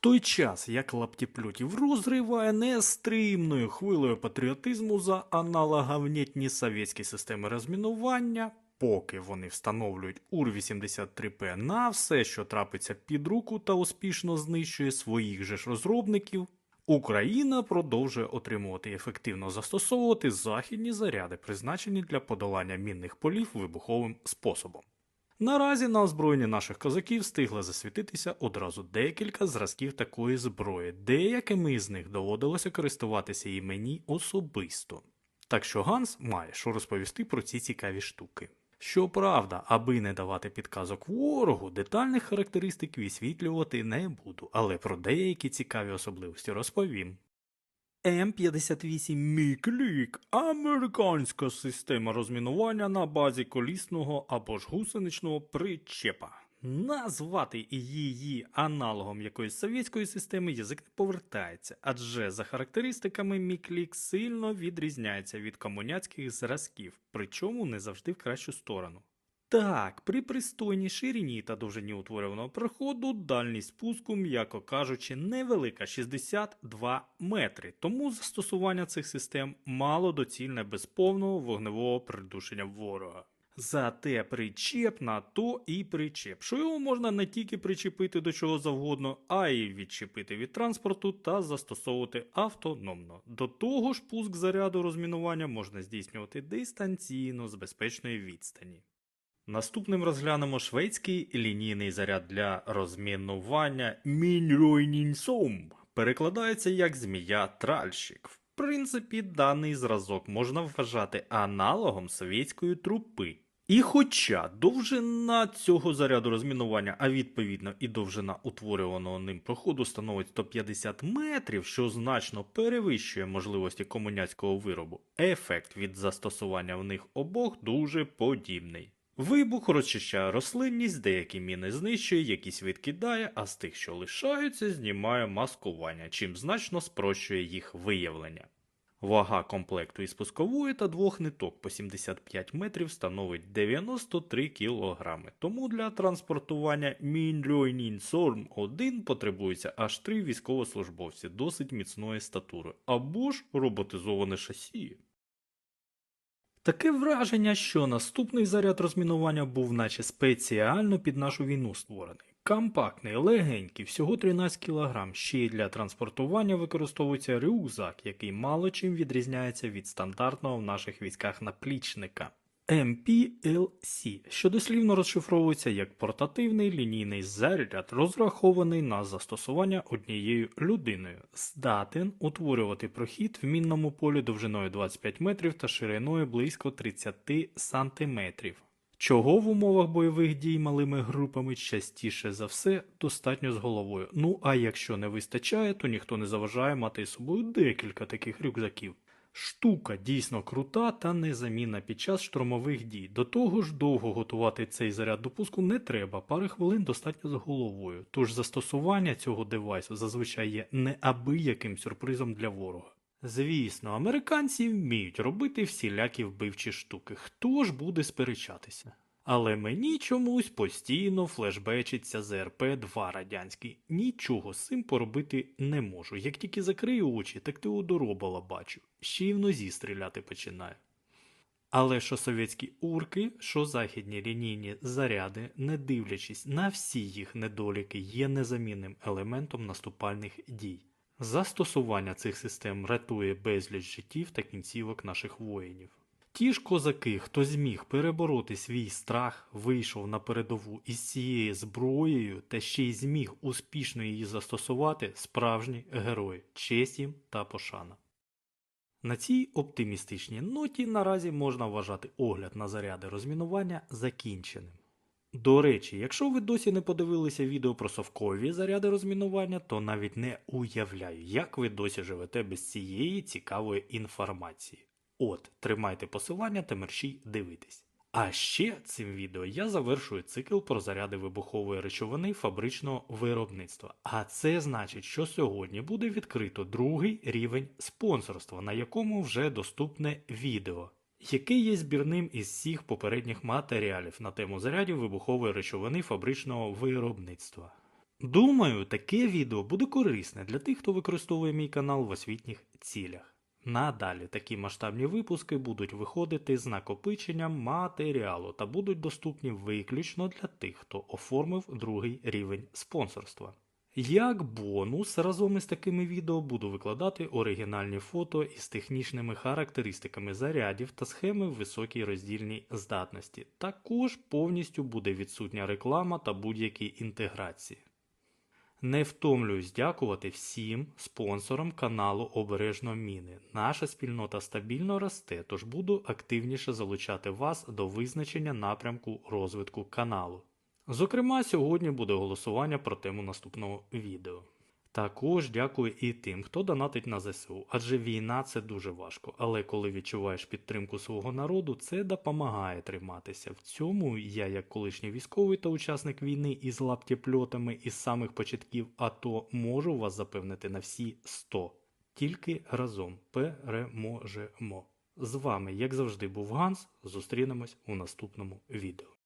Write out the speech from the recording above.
той час, як лаптіплютів розриває нестримною хвилею патріотизму за аналоговнітні совєтські системи розмінування, поки вони встановлюють УР-83П на все, що трапиться під руку та успішно знищує своїх же ж розробників, Україна продовжує отримувати і ефективно застосовувати західні заряди, призначені для подолання мінних полів вибуховим способом. Наразі на озброєнні наших козаків встигли засвітитися одразу декілька зразків такої зброї, деякими із них доводилося користуватися і мені особисто. Так що Ганс має що розповісти про ці цікаві штуки. Щоправда, аби не давати підказок ворогу, детальних характеристик висвітлювати не буду, але про деякі цікаві особливості розповім. М58 Міклік американська система розмінування на базі колісного або ж гусеничного причепа. Назвати її аналогом якоїсь совєтської системи язик не повертається, адже за характеристиками Міклік сильно відрізняється від комуняцьких зразків, причому не завжди в кращу сторону. Так, при пристойній ширині та довжині утворюваного проходу дальність спуску, м'яко кажучи, невелика 62 метри, тому застосування цих систем мало доцільне без повного вогневого придушення ворога. Зате причеп на то і причеп, що його можна не тільки причепити до чого завгодно, а й відчепити від транспорту та застосовувати автономно. До того ж, пуск заряду розмінування можна здійснювати дистанційно з безпечної відстані. Наступним розглянемо шведський лінійний заряд для розмінування Мінройнінсом. Перекладається як змія тральщик. В принципі, даний зразок можна вважати аналогом совєтської трупи. І хоча довжина цього заряду розмінування, а відповідно і довжина утворюваного ним проходу становить 150 метрів, що значно перевищує можливості комуняцького виробу, ефект від застосування в них обох дуже подібний. Вибух розчищає рослинність, деякі міни знищує, якісь відкидає, а з тих, що лишаються, знімає маскування, чим значно спрощує їх виявлення. Вага комплекту із пускової та двох ниток по 75 метрів становить 93 кг, тому для транспортування Мінльойнін Сорм 1 потребується аж три військовослужбовці досить міцної статури, або ж роботизоване шасі. Таке враження, що наступний заряд розмінування був наче спеціально під нашу війну створений. Компактний, легенький, всього 13 кг. Ще й для транспортування використовується рюкзак, який мало чим відрізняється від стандартного в наших військах наплічника. MPLC, що дослівно розшифровується як портативний лінійний заряд, розрахований на застосування однією людиною, здатен утворювати прохід в мінному полі довжиною 25 метрів та шириною близько 30 сантиметрів. Чого в умовах бойових дій малими групами частіше за все достатньо з головою. Ну а якщо не вистачає, то ніхто не заважає мати з собою декілька таких рюкзаків. Штука дійсно крута та незамінна під час штурмових дій. До того ж, довго готувати цей заряд до пуску не треба, пари хвилин достатньо з головою. Тож застосування цього девайсу зазвичай є неабияким сюрпризом для ворога. Звісно, американці вміють робити всілякі вбивчі штуки. Хто ж буде сперечатися? Але мені чомусь постійно флешбечиться ЗРП-2 радянський. Нічого з цим поробити не можу. Як тільки закрию очі, так ти одоробала бачу. Ще й в нозі стріляти починаю. Але що совєтські урки, що західні лінійні заряди, не дивлячись на всі їх недоліки, є незамінним елементом наступальних дій. Застосування цих систем рятує безліч життів та кінцівок наших воїнів. Ті ж козаки, хто зміг перебороти свій страх, вийшов на передову із цією зброєю та ще й зміг успішно її застосувати, справжні герої, честь їм та пошана. На цій оптимістичній ноті наразі можна вважати огляд на заряди розмінування закінченим. До речі, якщо ви досі не подивилися відео про совкові заряди розмінування, то навіть не уявляю, як ви досі живете без цієї цікавої інформації. От, тримайте посилання та мерщій дивитись. А ще цим відео я завершую цикл про заряди вибухової речовини фабричного виробництва. А це значить, що сьогодні буде відкрито другий рівень спонсорства, на якому вже доступне відео, який є збірним із всіх попередніх матеріалів на тему зарядів вибухової речовини фабричного виробництва. Думаю, таке відео буде корисне для тих, хто використовує мій канал в освітніх цілях. Надалі такі масштабні випуски будуть виходити з накопиченням матеріалу та будуть доступні виключно для тих, хто оформив другий рівень спонсорства. Як бонус, разом із такими відео буду викладати оригінальні фото із технічними характеристиками зарядів та схеми в високій роздільній здатності. Також повністю буде відсутня реклама та будь-які інтеграції. Не втомлююсь дякувати всім спонсорам каналу Обережно Міни. Наша спільнота стабільно росте, тож буду активніше залучати вас до визначення напрямку розвитку каналу. Зокрема, сьогодні буде голосування про тему наступного відео. Також дякую і тим, хто донатить на ЗСУ, адже війна це дуже важко. Але коли відчуваєш підтримку свого народу, це допомагає триматися. В цьому я, як колишній військовий та учасник війни із лаптєпльотами із самих початків АТО, можу вас запевнити на всі 100. Тільки разом переможемо. З вами, як завжди, був Ганс. Зустрінемось у наступному відео.